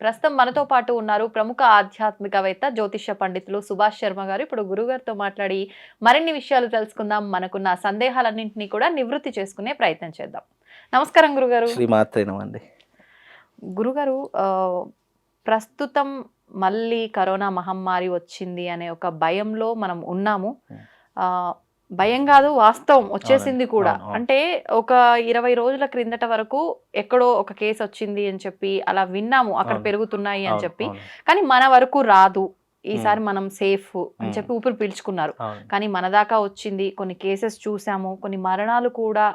ప్రస్తుతం మనతో పాటు ఉన్నారు ప్రముఖ ఆధ్యాత్మికవేత్త జ్యోతిష పండితులు సుభాష్ శర్మ గారు. ఇప్పుడు గురుగారితో మాట్లాడి మరిన్ని విషయాలు తెలుసుకుందాం. మనకున్న సందేహాలన్నింటినీ కూడా నివృత్తి చేసుకునే ప్రయత్నం చేద్దాం. నమస్కారం గురుగారు. శ్రీమాత్రేనమండి గురుగారు ప్రస్తుతం మళ్ళీ కరోనా మహమ్మారి వచ్చింది అనే ఒక భయంలో మనం ఉన్నాము. భయం కాదు వాస్తవం వచ్చేసింది. కూడా. అంటే ఒక ఇరవై రోజుల క్రిందట వరకు ఎక్కడో ఒక కేసు వచ్చింది అని చెప్పి అలా విన్నాము అక్కడ. పెరుగుతున్నాయి అని చెప్పి కానీ మన వరకు రాదు ఈసారి మనం సేఫ్ అని. చెప్పి ఊపిరి పీల్చుకున్నారు. కానీ మన దాకా వచ్చింది కొన్ని కేసెస్ చూసాము కొన్ని మరణాలు కూడా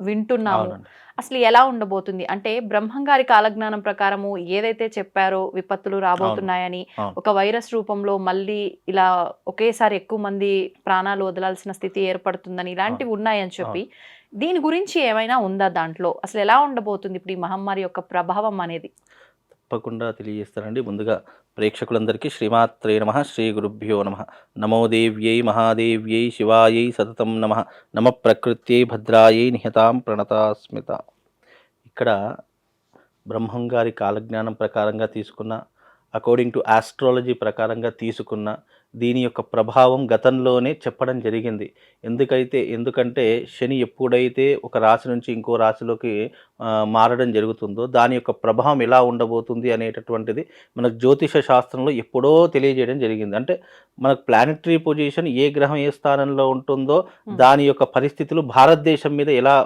వింటున్నాము. అసలు ఎలా ఉండబోతుంది? అంటే బ్రహ్మంగారి కాలజ్ఞానం ప్రకారము ఏదైతే చెప్పారో విపత్తులు రాబోతున్నాయని. ఒక వైరస్ రూపంలో మళ్ళీ ఇలా ఒకేసారి ఎక్కువ మంది ప్రాణాలు వదలాల్సిన స్థితి ఏర్పడుతుందని ఇలాంటివి ఉన్నాయని చెప్పి దీని గురించి ఏమైనా ఉందా దాంట్లో? అసలు ఎలా ఉండబోతుంది ఇప్పుడు ఈ మహమ్మారి యొక్క ప్రభావం అనేది? తప్పకుండా తెలియజేస్తానండి ముందుగా ప్రేక్షకులందరికీ శ్రీమాత్రే నమ శ్రీ గురుభ్యో నమ. నమోదేవ్యై మహాదేవ్యై శివాయై సతతం నమ. నమ ప్రకృత్యై భద్రాయై నిహతాం ప్రణతాస్మిత. ఇక్కడ బ్రహ్మం గారి కాలజ్ఞానం ప్రకారంగా తీసుకున్న అకార్డింగ్ టు ఆస్ట్రాలజీ ప్రకారంగా తీసుకున్న దీని యొక్క ప్రభావం గతంలోనే చెప్పడం జరిగింది ఎందుకైతే ఎందుకంటే శని ఎప్పుడైతే ఒక రాశి నుంచి ఇంకో రాశిలోకి మారడం జరుగుతుందో దాని యొక్క ప్రభావం ఎలా ఉండబోతుంది అనేటటువంటిది మనకు జ్యోతిష శాస్త్రంలో ఎప్పుడో తెలియజేయడం జరిగింది అంటే మనకు ప్లానెటరీ పొజిషన్ ఏ గ్రహం ఏ స్థానంలో ఉంటుందో. దాని యొక్క పరిస్థితులు భారతదేశం మీద ఎలా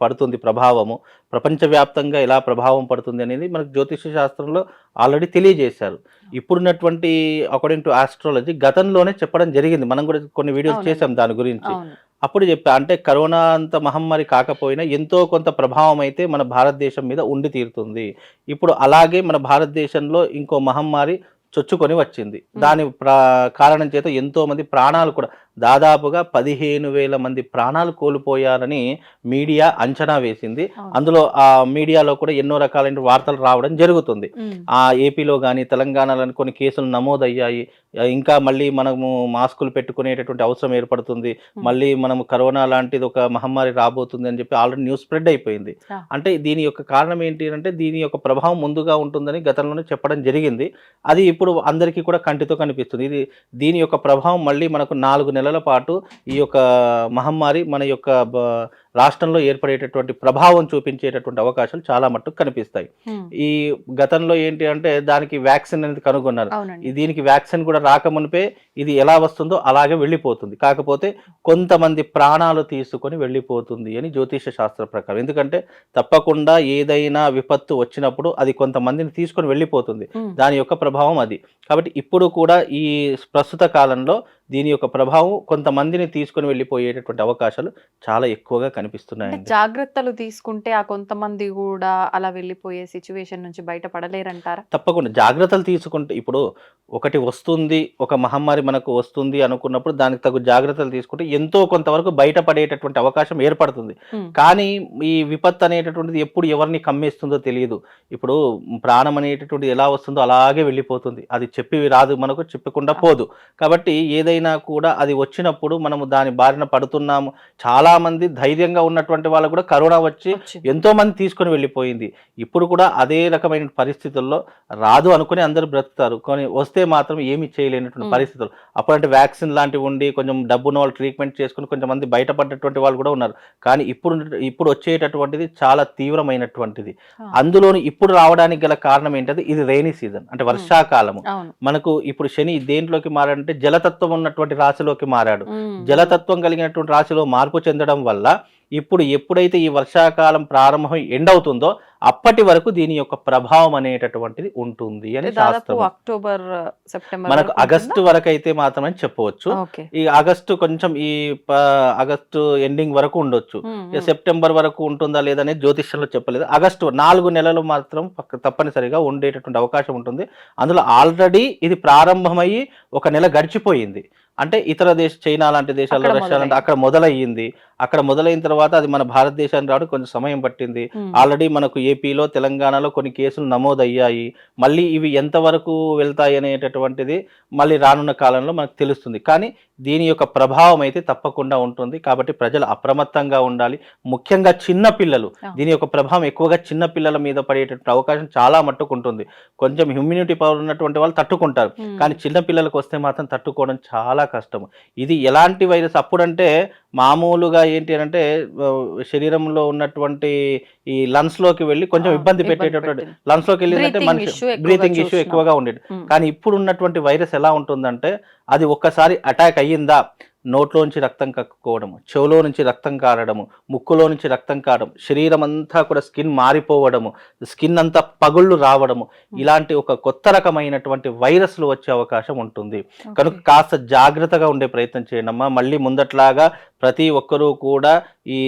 పడుతుంది ప్రభావము ప్రపంచవ్యాప్తంగా ఎలా ప్రభావం పడుతుంది అనేది మనకు జ్యోతిష శాస్త్రంలో ఆల్రెడీ తెలియజేశారు. ఇప్పుడున్నటువంటి అకార్డింగ్ టు ఆస్ట్రాలజీ గతంలోనే చెప్పడం జరిగింది. మనం కూడా కొన్ని వీడియోస్. చేసాం దాని గురించి. అప్పుడు చెప్పా అంటే కరోనా అంత మహమ్మారి కాకపోయినా ఎంతో కొంత ప్రభావం అయితే మన భారతదేశం మీద ఉండి తీరుతుంది. ఇప్పుడు అలాగే మన భారతదేశంలో ఇంకో మహమ్మారి చొచ్చుకొని వచ్చింది. దాని ప్ర కారణం చేత ఎంతో మంది ప్రాణాలు కూడా దాదాపుగా పదిహేను వేల మంది ప్రాణాలు కోల్పోయారని మీడియా అంచనా వేసింది. అందులో ఆ మీడియాలో కూడా ఎన్నో రకాలైన వార్తలు రావడం జరుగుతుంది. ఆ ఏపీలో కానీ తెలంగాణలో కొన్ని కేసులు నమోదయ్యాయి. ఇంకా మళ్ళీ మనము మాస్కులు పెట్టుకునేటటువంటి అవసరం ఏర్పడుతుంది. మళ్ళీ మనము కరోనా లాంటిది ఒక మహమ్మారి రాబోతుంది అని చెప్పి ఆల్రెడీ న్యూస్ స్ప్రెడ్ అయిపోయింది. అంటే దీని యొక్క కారణం ఏంటి అంటే దీని యొక్క ప్రభావం ముందుగా ఉంటుందని గతంలోనే చెప్పడం జరిగింది. అది ఇప్పుడు అందరికీ కూడా కంటితో కనిపిస్తుంది. ఇది దీని యొక్క ప్రభావం మళ్ళీ మనకు నాలుగు నెలల పాటు ఈ యొక్క మహమ్మారి మన యొక్క బ- రాష్ట్రంలో ఏర్పడేటటువంటి ప్రభావం చూపించేటటువంటి అవకాశాలు చాలా మట్టుకు కనిపిస్తాయి. ఈ గతంలో ఏంటి అంటే దానికి వ్యాక్సిన్ అనేది కనుగొన్నారు. దీనికి వ్యాక్సిన్ కూడా రాకమునిపే ఇది ఎలా వస్తుందో అలాగే వెళ్ళిపోతుంది. కాకపోతే కొంతమంది ప్రాణాలు తీసుకొని వెళ్ళిపోతుంది అని జ్యోతిష శాస్త్ర ప్రకారం. ఎందుకంటే తప్పకుండా ఏదైనా విపత్తు వచ్చినప్పుడు అది కొంతమందిని తీసుకొని వెళ్ళిపోతుంది. దాని యొక్క ప్రభావం అది. కాబట్టి ఇప్పుడు కూడా ఈ ప్రస్తుత కాలంలో దీని యొక్క ప్రభావం కొంతమందిని తీసుకొని వెళ్ళిపోయేటటువంటి అవకాశాలు చాలా ఎక్కువగా అంటే కనిపిస్తున్నాయండి జాగ్రత్తలు తీసుకుంటే ఆ కొంతమంది కూడా అలా వెళ్ళిపోయే సిచ్యువేషన్ నుంచి బయటపడలేరంటారా? తప్పకుండా. జాగ్రత్తలు తీసుకుంటే ఇప్పుడు ఒకటి వస్తుంది ఒక మహమ్మారి మనకు వస్తుంది అనుకున్నప్పుడు దానికి తగు జాగ్రత్తలు తీసుకుంటే ఎంతో కొంతవరకు బయటపడేటటువంటి అవకాశం ఏర్పడుతుంది. కానీ ఈ విపత్తు అనేటటువంటిది ఎప్పుడు ఎవరిని కమ్మేస్తుందో తెలియదు. ఇప్పుడు ప్రాణం అనేటటువంటిది ఎలా వస్తుందో అలాగే వెళ్ళిపోతుంది. అది చెప్పి రాదు మనకు చెప్పకుండా పోదు. కాబట్టి ఏదైనా కూడా అది వచ్చినప్పుడు మనము దాని బారిన పడుతున్నాము. చాలా మంది ధైర్యంగా ఉన్నటువంటి వాళ్ళు కూడా కరోనా వచ్చి. ఎంతో మంది తీసుకొని వెళ్ళిపోయింది. ఇప్పుడు కూడా అదే రకమైన పరిస్థితుల్లో రాదు అనుకుని అందరూ బ్రతుకుతారు. కానీ వస్తే మాత్రం ఏమీ చేయలేనటువంటి. పరిస్థితులు. అప్పుడంటే వ్యాక్సిన్ లాంటివి ఉండి కొంచెం డబ్బున్న వాళ్ళు ట్రీట్మెంట్ చేసుకుని కొంచెం మంది బయటపడ్డటువంటి వాళ్ళు కూడా ఉన్నారు. కానీ ఇప్పుడు ఇప్పుడు వచ్చేటటువంటిది చాలా తీవ్రమైనటువంటిది. అందులోని ఇప్పుడు రావడానికి గల కారణం ఏంటంటే ఇది రైనీ సీజన్ అంటే వర్షాకాలము. మనకు ఇప్పుడు శని దేంట్లోకి మారాడంటే జలతత్వం ఉన్నటువంటి రాశిలోకి మారాడు. జలతత్వం కలిగినటువంటి రాశిలో మార్పు చెందడం వల్ల ఇప్పుడు ఎప్పుడైతే ఈ వర్షాకాలం ప్రారంభం ఎండ్ అవుతుందో అప్పటి వరకు దీని యొక్క ప్రభావం అనేటటువంటిది ఉంటుంది అని శాస్త్రం అక్టోబర్ సెప్టెంబర్ మనకు ఆగస్టు వరకు అయితే మాత్రమే చెప్పవచ్చు. ఈ ఆగస్టు కొంచెం ఈ ఆగస్టు ఎండింగ్ వరకు ఉండొచ్చు. సెప్టెంబర్ వరకు ఉంటుందా లేదనేది జ్యోతిష్యంలో చెప్పలేదు. ఆగస్టు నాలుగు నెలలు మాత్రం తప్పనిసరిగా ఉండేటటువంటి అవకాశం ఉంటుంది. అందులో ఆల్రెడీ ఇది ప్రారంభమయ్యి ఒక నెల గడిచిపోయింది. అంటే ఇతర దేశ చైనా లాంటి దేశాల్లో రష్యా లాంటి. అక్కడ మొదలయ్యింది అక్కడ మొదలైన తర్వాత అది మన భారతదేశానికి రావడం కొంచెం సమయం పట్టింది. ఆల్రెడీ మనకు ఏపీలో తెలంగాణలో కొన్ని కేసులు నమోదయ్యాయి మళ్ళీ ఇవి ఎంతవరకు వెళ్తాయి అనేటటువంటిది మళ్ళీ రానున్న కాలంలో మనకు తెలుస్తుంది కానీ దీని యొక్క ప్రభావం అయితే తప్పకుండా ఉంటుంది. కాబట్టి ప్రజలు అప్రమత్తంగా ఉండాలి. ముఖ్యంగా చిన్న పిల్లలు. దీని యొక్క ప్రభావం ఎక్కువగా చిన్న పిల్లల మీద పడేటటువంటి అవకాశం చాలా మట్టుకు ఉంటుంది. కొంచెం హ్యూమినిటీ పవర్ ఉన్నటువంటి వాళ్ళు తట్టుకుంటారు. కానీ చిన్న పిల్లలకు వస్తే మాత్రం తట్టుకోవడం చాలా కష్టం ఇది ఎలాంటి వైరస్? అప్పుడంటే మామూలుగా ఏంటి అని అంటే శరీరంలో ఉన్నటువంటి ఈ లంగ్స్లోకి వెళ్ళి కొంచెం ఇబ్బంది పెట్టేటటువంటి. లంగ్స్లోకి వెళ్ళిందంటే మనిషి బ్రీతింగ్ ఇష్యూ. ఎక్కువగా ఉండేది. కానీ ఇప్పుడు ఉన్నటువంటి వైరస్ ఎలా ఉంటుందంటే అది ఒక్కసారి అటాక్ అయ్యిందా నోట్లోంచి రక్తం కక్కుకోవడము చెవులో నుంచి రక్తం కారడము ముక్కులో నుంచి రక్తం కారడం శరీరం అంతా కూడా స్కిన్ మారిపోవడము స్కిన్ అంతా పగుళ్ళు రావడము ఇలాంటి ఒక కొత్త రకమైనటువంటి వైరస్లు వచ్చే అవకాశం ఉంటుంది. కనుక. కాస్త జాగ్రత్తగా ఉండే ప్రయత్నం చేయండి అమ్మా మళ్ళీ ముందట్లాగా ప్రతి ఒక్కరూ కూడా ఈ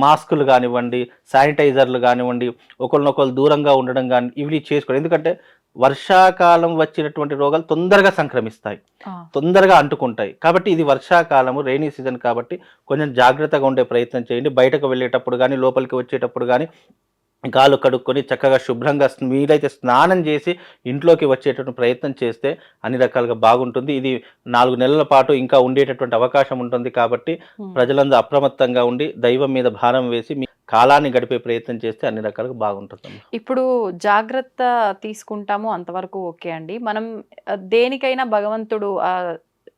మాస్కులు కానివ్వండి శానిటైజర్లు కానివ్వండి ఒకరినొకరు దూరంగా ఉండడం కానీ ఇవి చేసుకోండి ఎందుకంటే వర్షాకాలం వచ్చినటువంటి రోగాలు తొందరగా సంక్రమిస్తాయి. తొందరగా అంటుకుంటాయి కాబట్టి ఇది వర్షాకాలము రైనీ సీజన్ కాబట్టి కొంచెం జాగ్రత్తగా ఉండే ప్రయత్నం చేయండి బయటకు వెళ్ళేటప్పుడు కానీ లోపలికి వచ్చేటప్పుడు కానీ కాలు కడుక్కొని చక్కగా శుభ్రంగా వీలైతే స్నానం చేసి ఇంట్లోకి వచ్చేటటువంటి ప్రయత్నం చేస్తే అన్ని రకాలుగా బాగుంటుంది ఇది నాలుగు నెలల పాటు ఇంకా ఉండేటటువంటి అవకాశం ఉంటుంది కాబట్టి. ప్రజలందరూ అప్రమత్తంగా ఉండి దైవం మీద భారం వేసి మీ కాలాన్ని గడిపే ప్రయత్నం చేస్తే అన్ని రకాలుగా బాగుంటుంది ఇప్పుడు జాగ్రత్త తీసుకుంటాము అంతవరకు ఓకే అండి. మనం దేనికైనా భగవంతుడు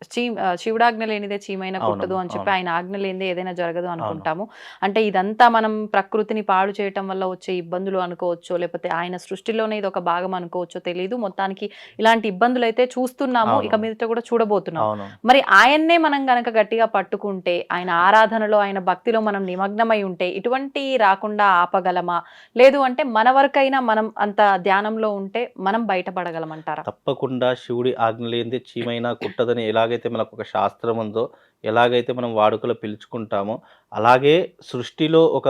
చీ శివుడాజ్ఞ లేనిదే చీమైన కుట్టదు అని చెప్పి. ఆయన ఆజ్ఞ లేనిదే ఏదైనా జరగదు అనుకుంటాము. అంటే ఇదంతా మనం ప్రకృతిని పాడు చేయటం వల్ల వచ్చే ఇబ్బందులు అనుకోవచ్చో లేకపోతే ఆయన సృష్టిలోనే ఇది ఒక భాగం అనుకోవచ్చో తెలియదు మొత్తానికి ఇలాంటి ఇబ్బందులు అయితే చూస్తున్నాము. ఇక మీదట కూడా చూడబోతున్నాం. అవును. మరి ఆయన్నే మనం గనక గట్టిగా పట్టుకుంటే ఆయన ఆరాధనలో ఆయన భక్తిలో మనం నిమగ్నమై ఉంటే ఇటువంటి రాకుండా ఆపగలమా? లేదు అంటే మన వరకైనా మనం అంత ధ్యానంలో ఉంటే మనం బయటపడగలమంటారా? తప్పకుండా శివుడి ఆజ్ఞ లేనిదే చీమైనా కుట్టదని ఎలాగైతే మనకు ఒక శాస్త్రం ఉందో ఎలాగైతే మనం వాడుకలో పిలుచుకుంటామో అలాగే సృష్టిలో ఒక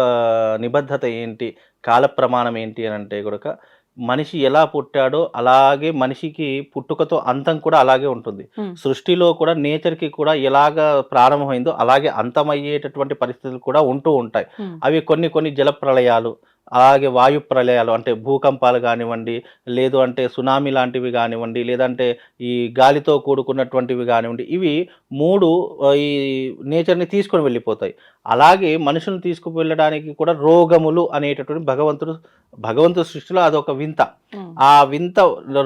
నిబద్ధత ఏంటి కాల ప్రమాణం ఏంటి అని అంటే కూడా మనిషి ఎలా పుట్టాడో అలాగే మనిషికి పుట్టుకతో అంతం కూడా అలాగే ఉంటుంది. సృష్టిలో కూడా నేచర్కి కూడా ఎలాగ ప్రారంభమైందో అలాగే అంతమయ్యేటటువంటి పరిస్థితులు కూడా ఉంటూ ఉంటాయి. అవి కొన్ని కొన్ని జల ప్రళయాలు అలాగే వాయు ప్రళయాలు అంటే భూకంపాలు కానివ్వండి లేదు అంటే సునామీ లాంటివి కానివ్వండి లేదంటే ఈ గాలితో కూడుకున్నటువంటివి కానివ్వండి ఇవి మూడు ఈ నేచర్ని తీసుకొని వెళ్ళిపోతాయి అలాగే మనుషులను తీసుకువెళ్ళడానికి కూడా రోగములు అనేటటువంటి భగవంతుడు భగవంతుడి సృష్టిలో అదొక వింత. ఆ వింత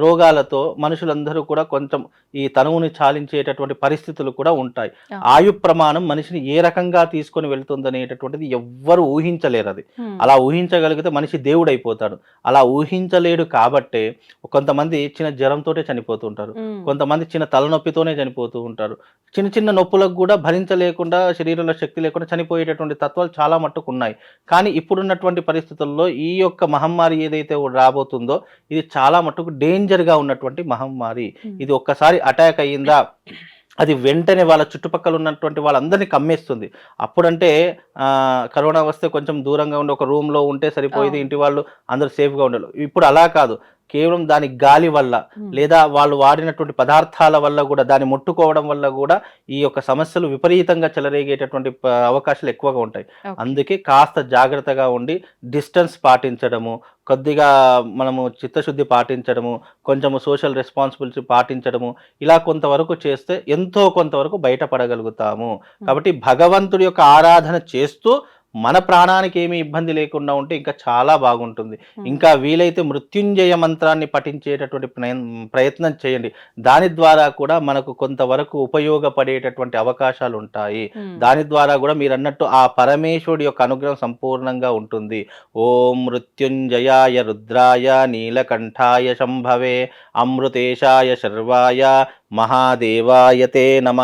రోగాలతో మనుషులందరూ కూడా కొంచెం ఈ తనువుని చాలించేటటువంటి పరిస్థితులు కూడా ఉంటాయి. ఆయు ప్రమాణం మనిషిని ఏ రకంగా తీసుకొని వెళ్తుందనేటటువంటిది ఎవ్వరు ఊహించలేరు అది. అలా ఊహించగలిగితే మనిషి దేవుడైపోతాడు. అలా ఊహించలేడు కాబట్టే కొంతమంది చిన్న జ్వరంతోటే చనిపోతూ ఉంటారు. కొంతమంది చిన్న తలనొప్పితోనే చనిపోతూ ఉంటారు. చిన్న చిన్న నొప్పులకు కూడా భరించలేకుండా శరీరంలో శక్తి లేకుండా చనిపోయేటటువంటి తత్వాలు చాలా మట్టుకు ఉన్నాయి. కానీ ఇప్పుడున్నటువంటి పరిస్థితుల్లో ఈ యొక్క మహమ్మారి ఏదైతే రాబోతుందో ఇది చాలా మట్టుకు డేంజర్గా ఉన్నటువంటి మహమ్మారి. ఇది ఒక్కసారి అటాక్ అయ్యిందా? అది వెంటనే వాళ్ళ చుట్టుపక్కల ఉన్నటువంటి వాళ్ళందరినీ కమ్మేస్తుంది. అప్పుడంటే కరోనా వస్తే కొంచెం దూరంగా ఉండి ఒక రూమ్లో ఉంటే సరిపోయేది. ఇంటి వాళ్ళు అందరూ సేఫ్గా ఉండాలి ఇప్పుడు అలా కాదు. కేవలం దాని గాలి వల్ల. లేదా వాళ్ళు వాడినటువంటి పదార్థాల వల్ల కూడా దాన్ని ముట్టుకోవడం వల్ల కూడా ఈ యొక్క సమస్యలు విపరీతంగా చెలరేగేటటువంటి అవకాశాలు ఎక్కువగా ఉంటాయి. అందుకే కాస్త జాగ్రత్తగా ఉండి డిస్టెన్స్ పాటించడము కొద్దిగా మనము చిత్తశుద్ధి పాటించడము కొంచెము సోషల్ రెస్పాన్సిబిలిటీ పాటించడము ఇలా కొంతవరకు చేస్తే ఎంతో కొంతవరకు బయటపడగలుగుతాము కాబట్టి భగవంతుడి యొక్క ఆరాధన చేస్తూ మన ప్రాణానికి ఏమీ ఇబ్బంది లేకుండా ఉంటే ఇంకా చాలా బాగుంటుంది. ఇంకా వీలైతే మృత్యుంజయ మంత్రాన్ని పఠించేటటువంటి ప్రయత్నం చేయండి దాని ద్వారా కూడా మనకు కొంతవరకు ఉపయోగపడేటటువంటి అవకాశాలు ఉంటాయి. దాని ద్వారా కూడా మీరు అన్నట్టు ఆ పరమేశ్వరుడి యొక్క అనుగ్రహం సంపూర్ణంగా ఉంటుంది ఓం మృత్యుంజయాయ రుద్రాయ నీలకంఠాయ శంభవే అమృతేశాయ శర్వాయ మహాదేవాయతే నమ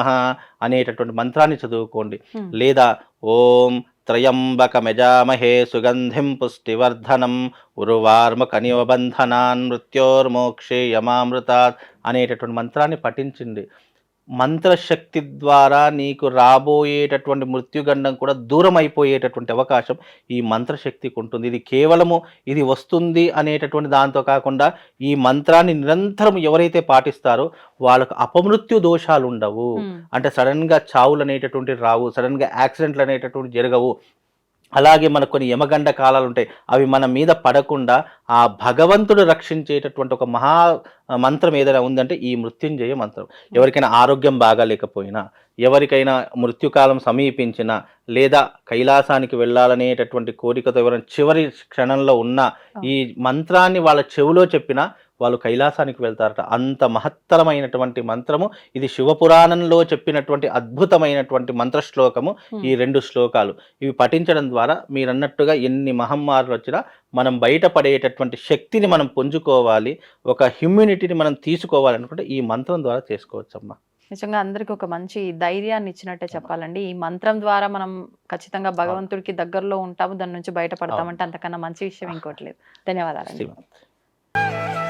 అనేటటువంటి మంత్రాన్ని చదువుకోండి. లేదా ఓం త్రయంబకమజామహే సుగంధిం పుష్టివర్ధనం. ఉరువార్మకనివబంధనాన్ మృత్యోర్మోక్షే యమామృతాత్ అనేటటువంటి మంత్రాన్ని పఠించింది. మంత్రశక్తి ద్వారా నీకు రాబోయేటటువంటి మృత్యుగండం కూడా దూరం అయిపోయేటటువంటి అవకాశం ఈ మంత్రశక్తికి ఉంటుంది ఇది కేవలము ఇది వస్తుంది అనేటటువంటి దాంతో కాకుండా ఈ మంత్రాన్ని నిరంతరం ఎవరైతే పాటిస్తారో వాళ్ళకు అపమృత్యు దోషాలు ఉండవు. అంటే సడన్గా చావులు అనేటటువంటి రావు సడన్గా యాక్సిడెంట్లు అనేటటువంటి జరగవు. అలాగే మనకు కొన్ని యమగండ కాలాలు ఉంటాయి. అవి మన మీద పడకుండా ఆ భగవంతుడు రక్షించేటటువంటి ఒక మహా మంత్రం ఏదైనా ఉందంటే ఈ మృత్యుంజయ మంత్రం. ఎవరికైనా ఆరోగ్యం బాగాలేకపోయినా ఎవరికైనా మృత్యుకాలం సమీపించినా లేదా కైలాసానికి వెళ్ళాలనేటటువంటి కోరికతో ఎవరైనా చివరి క్షణంలో ఉన్న ఈ మంత్రాన్ని వాళ్ళ చెవిలో చెప్పినా వాళ్ళు కైలాసానికి వెళ్తారట. అంత మహత్తరమైనటువంటి మంత్రము ఇది శివపురాణంలో చెప్పినటువంటి అద్భుతమైనటువంటి మంత్ర శ్లోకము ఈ రెండు శ్లోకాలు. ఇవి పఠించడం ద్వారా మీరు అన్నట్టుగా ఎన్ని మహమ్మారులు వచ్చినా మనం బయటపడేటటువంటి శక్తిని మనం పుంజుకోవాలి ఒక హ్యూమినిటీని మనం తీసుకోవాలి అనుకుంటే ఈ మంత్రం ద్వారా చేసుకోవచ్చమ్మా. నిజంగా అందరికి ఒక మంచి ధైర్యాన్ని ఇచ్చినట్టే చెప్పాలండి. ఈ మంత్రం ద్వారా మనం ఖచ్చితంగా భగవంతుడికి దగ్గరలో ఉంటాము దాని నుంచి బయటపడతామంటే అంతకన్నా మంచి విషయం ఇంకోటి లేదు. ధన్యవాదాలండి. శ్రీమంత్.